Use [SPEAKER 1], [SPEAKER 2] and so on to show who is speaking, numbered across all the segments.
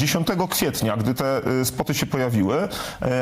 [SPEAKER 1] 10 kwietnia, gdy te y, spoty się pojawiły, y,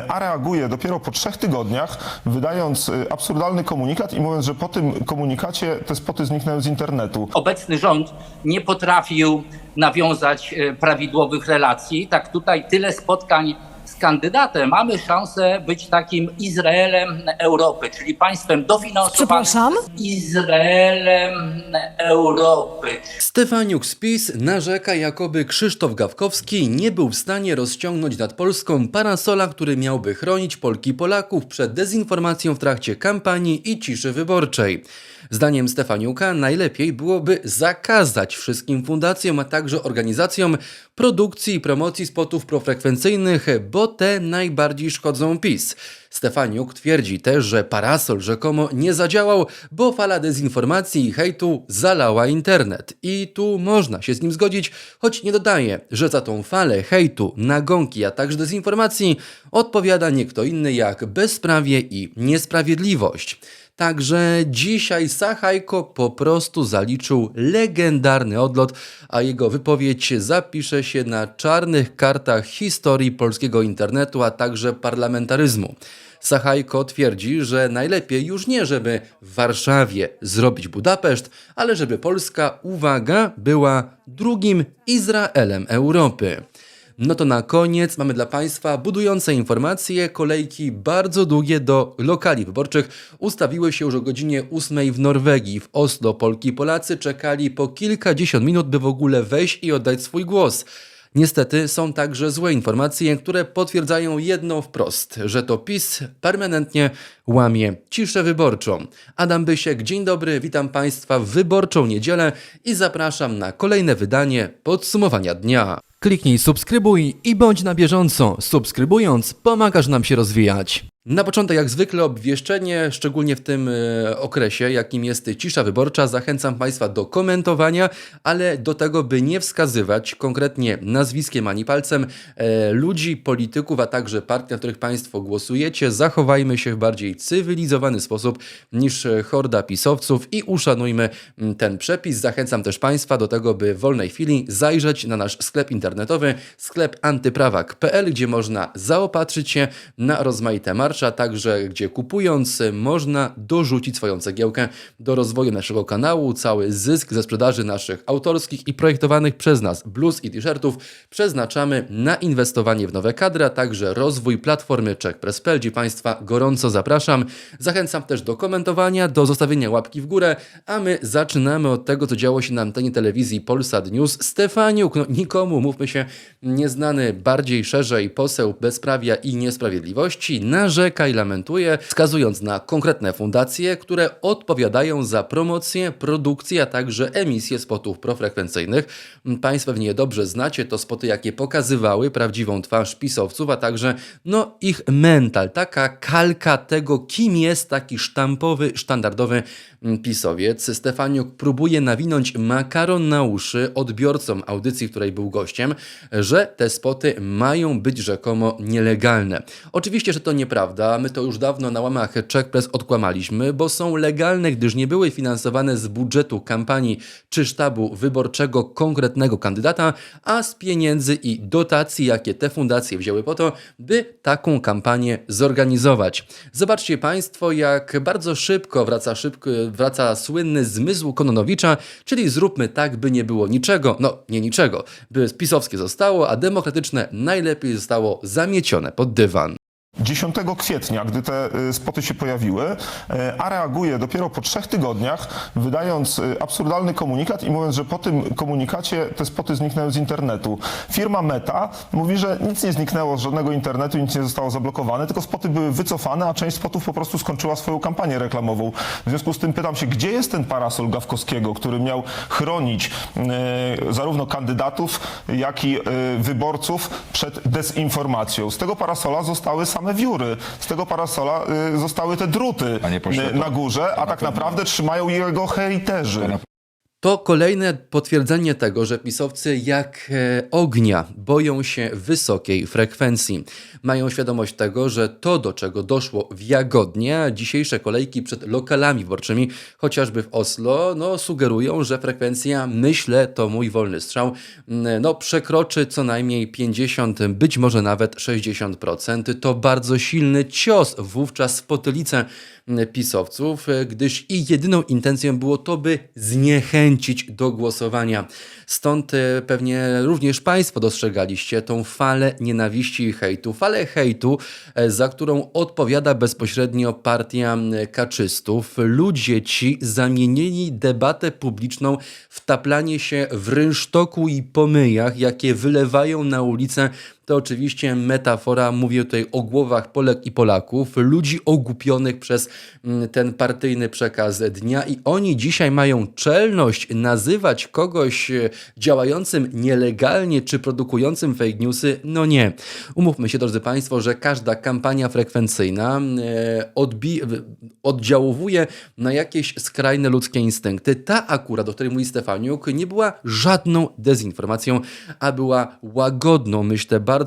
[SPEAKER 1] a reaguje dopiero po trzech tygodniach, wydając y, absurdalny komunikat i mówiąc, że po tym komunikacie te spoty zniknęły z internetu.
[SPEAKER 2] obecny rząd nie potrafił nawiązać e, prawidłowych relacji. Tak tutaj tyle spotkań kandydatem. Mamy szansę być takim Izraelem Europy, czyli państwem dofinansowanym.
[SPEAKER 3] Przepraszam?
[SPEAKER 2] Izraelem Europy.
[SPEAKER 4] Stefaniuk z PiS narzeka, jakoby Krzysztof Gawkowski nie był w stanie rozciągnąć nad Polską parasola, który miałby chronić Polki i Polaków przed dezinformacją w trakcie kampanii i ciszy wyborczej. Zdaniem Stefaniuka najlepiej byłoby zakazać wszystkim fundacjom, a także organizacjom produkcji i promocji spotów profrekwencyjnych, bo te najbardziej szkodzą PiS. Stefaniuk twierdzi też, że parasol rzekomo nie zadziałał, bo fala dezinformacji i hejtu zalała internet. I tu można się z nim zgodzić, choć nie dodaje, że za tą falę hejtu, nagonki, a także dezinformacji odpowiada nie kto inny jak bezprawie i niesprawiedliwość. Także dzisiaj Sachajko po prostu zaliczył legendarny odlot, a jego wypowiedź zapisze się na czarnych kartach historii polskiego internetu, a także parlamentaryzmu. Sachajko twierdzi, że najlepiej już nie, żeby w Warszawie zrobić Budapeszt, ale żeby Polska, uwaga, była drugim Izraelem Europy. No to na koniec mamy dla Państwa budujące informacje. Kolejki bardzo długie do lokali wyborczych ustawiły się już o godzinie 8 w Norwegii. W Oslo Polki i Polacy czekali po kilkadziesiąt minut, by w ogóle wejść i oddać swój głos. Niestety są także złe informacje, które potwierdzają jedno wprost, że to PiS permanentnie łamie ciszę wyborczą. Adam Bysiek, dzień dobry, witam Państwa w wyborczą niedzielę i zapraszam na kolejne wydanie podsumowania dnia. Kliknij subskrybuj i bądź na bieżąco. Subskrybując pomagasz nam się rozwijać. Na początek, jak zwykle, obwieszczenie, szczególnie w tym e, okresie, jakim jest cisza wyborcza. Zachęcam Państwa do komentowania, ale do tego, by nie wskazywać konkretnie nazwiskiem ani palcem e, ludzi, polityków, a także partii, na których Państwo głosujecie. Zachowajmy się w bardziej cywilizowany sposób niż horda pisowców i uszanujmy mm, ten przepis. Zachęcam też Państwa do tego, by w wolnej chwili zajrzeć na nasz sklep internetowy, sklep antyprawak.pl, gdzie można zaopatrzyć się na rozmaite marsze, a także gdzie kupując e, można dorzucić swoją cegiełkę do rozwoju naszego kanału. Cały zysk ze sprzedaży naszych autorskich i projektowanych przez nas bluz i t-shirtów przeznaczamy na inwestowanie w nowe kadry, a także rozwój platformy CheckPress.pl, gdzie Państwa gorąco zapraszam. Zachęcam też do komentowania, do zostawienia łapki w górę, a my zaczynamy od tego, co działo się na antenie telewizji Polsat News. Stefaniuk, no nikomu, mówmy się, nieznany bardziej szerzej poseł bezprawia i niesprawiedliwości, narzeka i lamentuje, wskazując na konkretne fundacje, które odpowiadają za promocję, produkcję, a także emisję spotów profrekwencyjnych. Państwo pewnie dobrze znacie to spoty, jakie pokazywały prawdziwą twarz pisowców, a także no ich mental, taka kalka tego, kim jest taki sztampowy, sztandardowy mm, pisowiec. Stefaniuk próbuje nawinąć makaron na uszy odbiorcom audycji, w której był gościem, że te spoty mają być rzekomo nielegalne. Oczywiście, że to nieprawda. My to już dawno na łamach CheckPress odkłamaliśmy, bo są legalne, gdyż nie były finansowane z budżetu kampanii czy sztabu wyborczego konkretnego kandydata, a z pieniędzy i dotacji, jakie te fundacje wzięły po to, by taką kampanię zorganizować. Zobaczcie Państwo, jak bardzo szybko wraca, szybko wraca słynny zmysł Kononowicza, czyli zróbmy tak, by nie było niczego, no nie niczego, by pisowskie zostało, a demokratyczne najlepiej zostało zamiecione pod dywan.
[SPEAKER 1] 10 kwietnia, gdy te y, spoty się pojawiły, y, a reaguje dopiero po trzech tygodniach, wydając y, absurdalny komunikat i mówiąc, że po tym komunikacie te spoty zniknęły z internetu. Firma Meta mówi, że nic nie zniknęło z żadnego internetu, nic nie zostało zablokowane, tylko spoty były wycofane, a część spotów po prostu skończyła swoją kampanię reklamową. W związku z tym pytam się, gdzie jest ten parasol Gawkowskiego, który miał chronić zarówno kandydatów, jak i wyborców przed dezinformacją. Z tego parasola zostały same wióry. Z tego parasola y, zostały te druty
[SPEAKER 5] Panie pośle,
[SPEAKER 1] y,
[SPEAKER 5] to-
[SPEAKER 1] na górze, a tak naprawdę trzymają jego hejterzy.
[SPEAKER 5] To
[SPEAKER 4] kolejne potwierdzenie tego, że pisowcy jak e, ognia boją się wysokiej frekwencji. Mają świadomość tego, że to, do czego doszło w Jagodnie, dzisiejsze kolejki przed lokalami wyborczymi, chociażby w Oslo, no, sugerują, że frekwencja, myślę, to mój wolny strzał, no, przekroczy co najmniej 50, być może nawet 60%. To bardzo silny cios wówczas w potylicę pisowców, e, gdyż ich jedyną intencją było to, by zniechęcić do głosowania. Stąd e, pewnie również Państwo dostrzegaliście tą falę nienawiści i hejtu. Falę hejtu, e, za którą odpowiada bezpośrednio partia kaczystów. Ludzie ci zamienili debatę publiczną w taplanie się w rynsztoku i pomyjach, jakie wylewają na ulicę to oczywiście metafora, mówię tutaj o głowach Polek i Polaków, ludzi ogłupionych przez mm, ten partyjny przekaz dnia i oni dzisiaj mają czelność nazywać kogoś e, działającym nielegalnie czy produkującym fake newsy. No nie. Umówmy się, drodzy Państwo, że każda kampania frekwencyjna e, odbi- w- oddziałuje na jakieś skrajne ludzkie instynkty. Ta akurat, o której mówi Stefaniuk, nie była żadną dezinformacją, a była łagodną, myślę, bardzo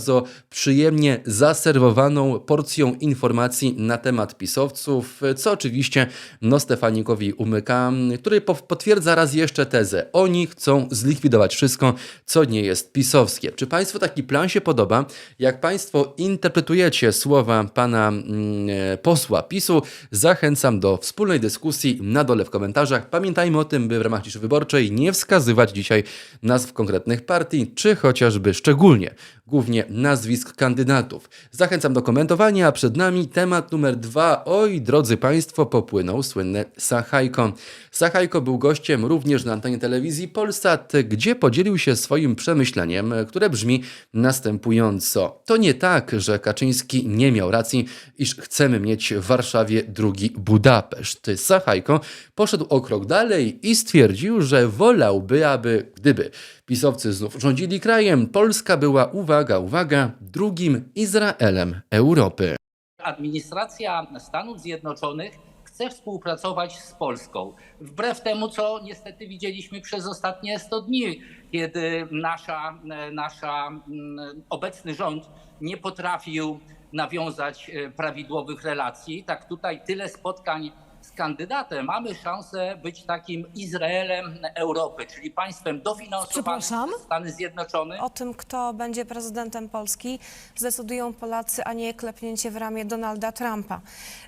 [SPEAKER 4] przyjemnie zaserwowaną porcją informacji na temat pisowców, co oczywiście no, Stefanikowi umyka, który po- potwierdza raz jeszcze tezę. Oni chcą zlikwidować wszystko, co nie jest pisowskie. Czy Państwu taki plan się podoba? Jak Państwo interpretujecie słowa pana mm, e, posła PiSu, zachęcam do wspólnej dyskusji na dole w komentarzach. Pamiętajmy o tym, by w ramach ciszy wyborczej nie wskazywać dzisiaj nazw konkretnych partii, czy chociażby szczególnie, głównie nazwisk kandydatów. Zachęcam do komentowania, a przed nami temat numer dwa. Oj, drodzy Państwo, popłynął słynny Sachajko. Sachajko był gościem również na antenie telewizji Polsat, gdzie podzielił się swoim przemyśleniem, które brzmi następująco. To nie tak, że Kaczyński nie miał racji, iż chcemy mieć w Warszawie drugi Budapeszt. Sachajko poszedł o krok dalej i stwierdził, że wolałby, aby gdyby pisowcy znów rządzili krajem, Polska była, uwaga, uwaga, drugim Izraelem Europy.
[SPEAKER 2] administracja Stanów Zjednoczonych chce współpracować z Polską. Wbrew temu, co niestety widzieliśmy przez ostatnie 100 dni, kiedy nasza, nasza mm, obecny rząd nie potrafił nawiązać e, prawidłowych relacji. Tak tutaj tyle spotkań z kandydatem. Mamy szansę być takim Izraelem Europy, czyli państwem dofinansowanym
[SPEAKER 3] Przepraszam?
[SPEAKER 2] przez Stany Zjednoczone.
[SPEAKER 3] O tym, kto będzie prezydentem Polski, zdecydują Polacy, a nie klepnięcie w ramię Donalda Trumpa.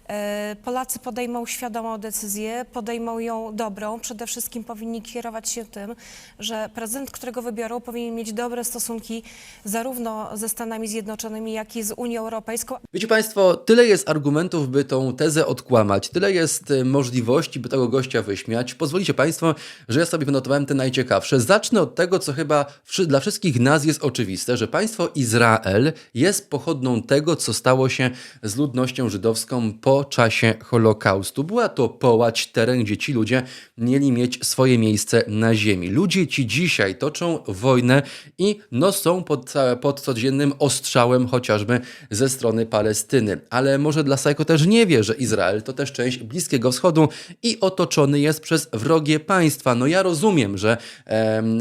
[SPEAKER 3] E, Polacy podejmą świadomą decyzję, podejmą ją dobrą. Przede wszystkim powinni kierować się tym, że prezydent, którego wybiorą, powinien mieć dobre stosunki zarówno ze Stanami Zjednoczonymi, jak i z Unią Europejską.
[SPEAKER 4] Wiecie Państwo, tyle jest argumentów, by tą tezę odkłamać, tyle jest e, możliwości, by tego gościa wyśmiać. Pozwolicie Państwo, że ja sobie wynotowałem te najciekawsze. Zacznę od tego, co chyba dla wszystkich nas jest oczywiste, że państwo Izrael jest pochodną tego, co stało się z ludnością żydowską po czasie Holokaustu. Była to połać, teren, gdzie ci ludzie mieli mieć swoje miejsce na ziemi. Ludzie ci dzisiaj toczą wojnę i no, są pod, pod codziennym ostrzałem chociażby ze strony Palestyny. Ale może dla Sajko też nie wie, że Izrael to też część Bliskiego Wschodu i otoczony jest przez wrogie państwa. No ja rozumiem, że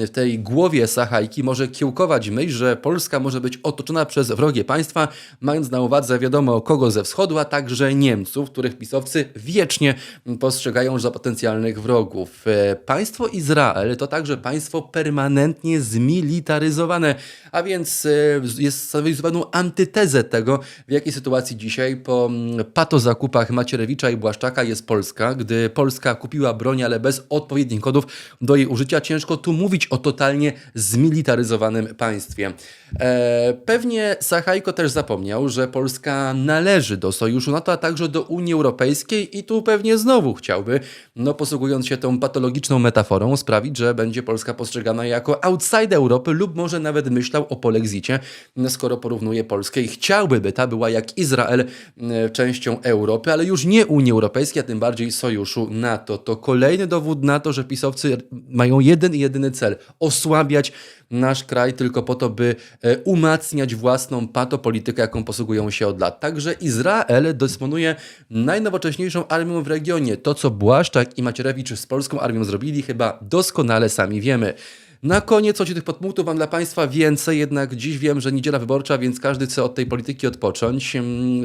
[SPEAKER 4] w tej głowie Sachajki może kiełkować myśl, że Polska może być otoczona przez wrogie państwa, mając na uwadze wiadomo kogo ze wschodu, a także Niemców, których pisowcy wiecznie postrzegają za potencjalnych wrogów. E, Państwo Izrael to także państwo permanentnie zmilitaryzowane, a więc e, jest stanowizowaną antytezę tego, w jakiej sytuacji dzisiaj po mm, patozakupach Macierewicza i Błaszczaka jest Polska. Gdy Polska kupiła broń, ale bez odpowiednich kodów do jej użycia, ciężko tu mówić o totalnie zmilitaryzowanym państwie. E, pewnie Sachajko też zapomniał, że Polska należy do Sojuszu NATO, a także do Unii Europejskiej i tu pewnie znowu chciałby, no posługując się tą patologiczną metaforą, sprawić, że będzie Polska postrzegana jako outside Europy lub może nawet myślał o polexicie, skoro porównuje Polskę i chciałby, by ta była jak Izrael e, częścią Europy, ale już nie Unii Europejskiej, a tym tym bardziej sojuszu NATO. To kolejny dowód na to, że pisowcy mają jeden i jedyny cel osłabiać nasz kraj tylko po to, by e, umacniać własną patopolitykę, jaką posługują się od lat. Także Izrael dysponuje najnowocześniejszą armią w regionie. To, co Błaszczak i Macierewicz z polską armią zrobili, chyba doskonale sami wiemy. Na koniec, choć tych podpunktów mam dla Państwa więcej, jednak dziś wiem, że niedziela wyborcza, więc każdy chce od tej polityki odpocząć.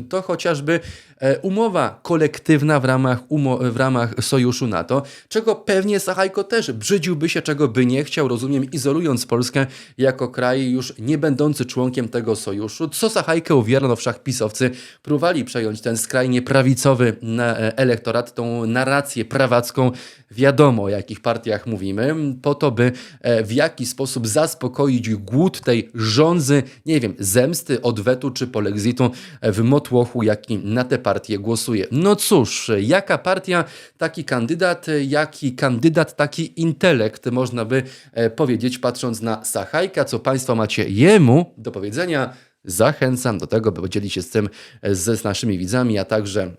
[SPEAKER 4] To chociażby e, umowa kolektywna w ramach, umo- w ramach sojuszu NATO, czego pewnie Sachajko też brzydziłby się, czego by nie chciał, rozumiem, izolując Polskę jako kraj już nie będący członkiem tego sojuszu. Co Sachajkę uwiera, no wszak pisowcy próbowali przejąć ten skrajnie prawicowy e, elektorat, tą narrację prawacką, wiadomo o jakich partiach mówimy, po to, by e, w jakiś sposób zaspokoić głód tej żądzy, nie wiem, zemsty, odwetu czy polexitu w motłochu, jaki na te partie głosuje. No cóż, jaka partia, taki kandydat, jaki kandydat, taki intelekt, można by e, powiedzieć, patrząc na Sachajka, co Państwo macie jemu do powiedzenia. Zachęcam do tego, by podzielić się z tym e, z naszymi widzami, a także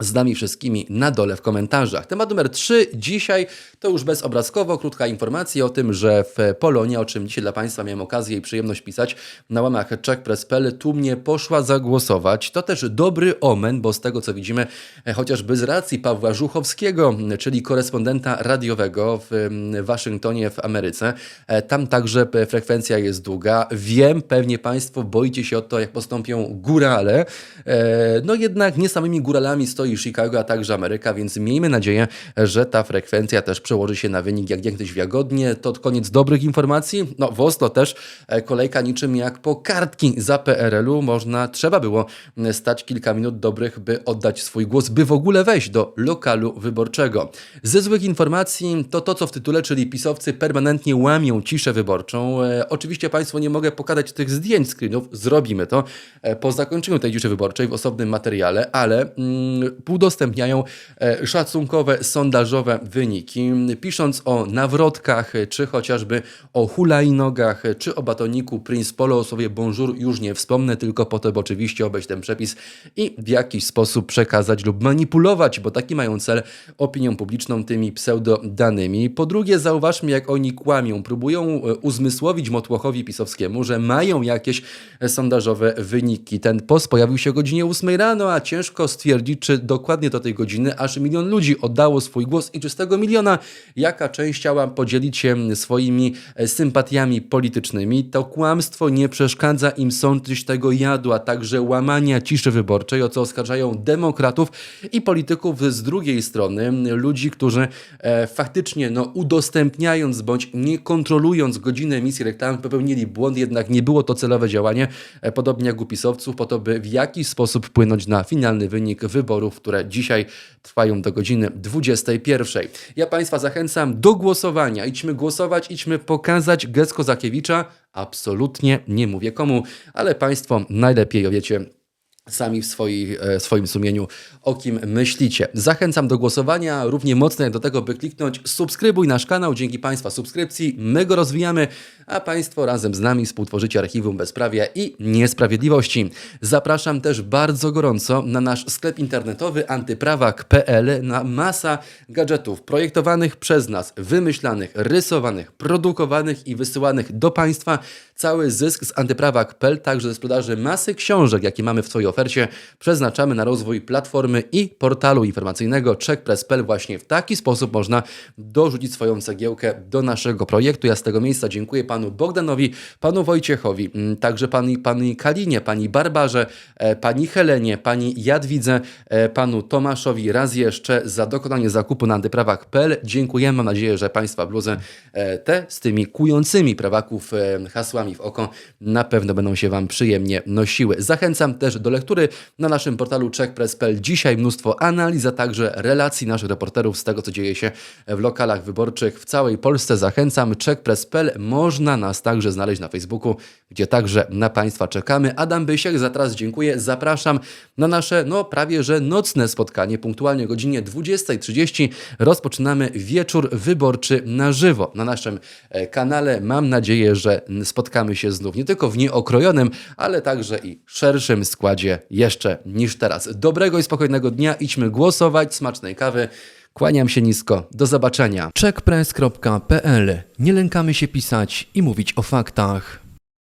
[SPEAKER 4] z nami wszystkimi na dole w komentarzach. Temat numer 3 dzisiaj to już bezobrazkowo krótka informacja o tym, że w Polonii, o czym dzisiaj dla Państwa miałem okazję i przyjemność pisać na łamach czech.press.pl, tłumnie poszła zagłosować. To też dobry omen, bo z tego co widzimy, chociażby z racji Pawła Żuchowskiego, czyli korespondenta radiowego w Waszyngtonie w Ameryce, e, tam także frekwencja jest długa. Wiem, pewnie Państwo boicie się o to, jak postąpią górale. E, No jednak nie samymi góralami stoi Chicago, a także Ameryka, więc miejmy nadzieję, że ta frekwencja też przełoży się na wynik jak niegdyś wiagodnie. To koniec dobrych informacji. No w Oslo też e, kolejka niczym jak po kartki za PRL-u. Można, trzeba było stać kilka minut dobrych, by oddać swój głos, by w ogóle wejść do lokalu wyborczego. Ze złych informacji to to, co w tytule, czyli pisowcy permanentnie łamią ciszę wyborczą. E, oczywiście Państwu nie mogę pokazać tych zdjęć, screenów, zrobimy to e, po zakończeniu tej ciszy wyborczej w osobnym materiale, ale mm, udostępniają szacunkowe, sondażowe wyniki, pisząc o nawrotkach, czy chociażby o hulajnogach, czy o batoniku Prince Polo, o słowie bonjour już nie wspomnę, tylko po to, by oczywiście obejść ten przepis i w jakiś sposób przekazać lub manipulować, bo taki mają cel opinią publiczną tymi pseudodanymi. Po drugie, zauważmy, jak oni kłamią, próbują e, uzmysłowić Motłochowi Pisowskiemu, że mają jakieś sondażowe wyniki. Ten post pojawił się o godzinie 8 rano, a ciężko stwierdzić, czy dokładnie do tej godziny aż milion ludzi oddało swój głos i czy z tego miliona jaka część chciała podzielić się swoimi e, sympatiami politycznymi. To kłamstwo nie przeszkadza im sączyć tego jadu, a także łamania ciszy wyborczej, o co oskarżają demokratów i polityków z drugiej strony, ludzi, którzy e, faktycznie no, udostępniając bądź nie kontrolując godziny emisji reklam popełnili błąd, jednak nie było to celowe działanie, e, podobnie jak u pisowców, po to, by w jakiś sposób wpłynąć na finalny wynik wyborów, które dzisiaj trwają do godziny 21. Ja Państwa zachęcam do głosowania. Idźmy głosować, idźmy pokazać gest Kozakiewicza. Absolutnie nie mówię komu, ale Państwo najlepiej wiecie sami w e, swoim sumieniu, o kim myślicie. Zachęcam do głosowania, równie mocno jak do tego, by kliknąć subskrybuj nasz kanał. Dzięki Państwa subskrypcji my go rozwijamy, a Państwo razem z nami współtworzycie Archiwum Bezprawia i Niesprawiedliwości. Zapraszam też bardzo gorąco na nasz sklep internetowy antyprawak.pl na masa gadżetów projektowanych przez nas, wymyślanych, rysowanych, produkowanych i wysyłanych do Państwa. Cały zysk z antyprawak.pl, także ze sprzedaży masy książek, jakie mamy w swojej ofercie, przeznaczamy na rozwój platformy i portalu informacyjnego checkpress.pl. Właśnie w taki sposób można dorzucić swoją cegiełkę do naszego projektu. Ja z tego miejsca dziękuję panu Bogdanowi, panu Wojciechowi, mm, także pani, pani Kalinie, pani Barbarze, e, pani Helenie, pani Jadwidze, e, panu Tomaszowi raz jeszcze za dokonanie zakupu na antyprawak.pl. Dziękujemy. Mam nadzieję, że państwa bluzy e, te z tymi kującymi prawaków hasłami w oko na pewno będą się wam przyjemnie nosiły. Zachęcam też do lektury na naszym portalu checkpress.pl. Dzisiaj mnóstwo analiz, a także relacji naszych reporterów z tego, co dzieje się w lokalach wyborczych w całej Polsce. Zachęcam. checkpress.pl. Można nas także znaleźć na Facebooku, gdzie także na Państwa czekamy. Adam Bysiek, za teraz dziękuję. Zapraszam na nasze, no prawie że nocne spotkanie. Punktualnie o godzinie 20.30 rozpoczynamy wieczór wyborczy na żywo na naszym e, kanale. Mam nadzieję, że spotkamy spotykamy się znów nie tylko w nieokrojonym, ale także i szerszym składzie jeszcze niż teraz. Dobrego i spokojnego dnia, idźmy głosować, smacznej kawy. Kłaniam się nisko. Do zobaczenia. Checkpress.pl. Nie lękamy się pisać i mówić o faktach.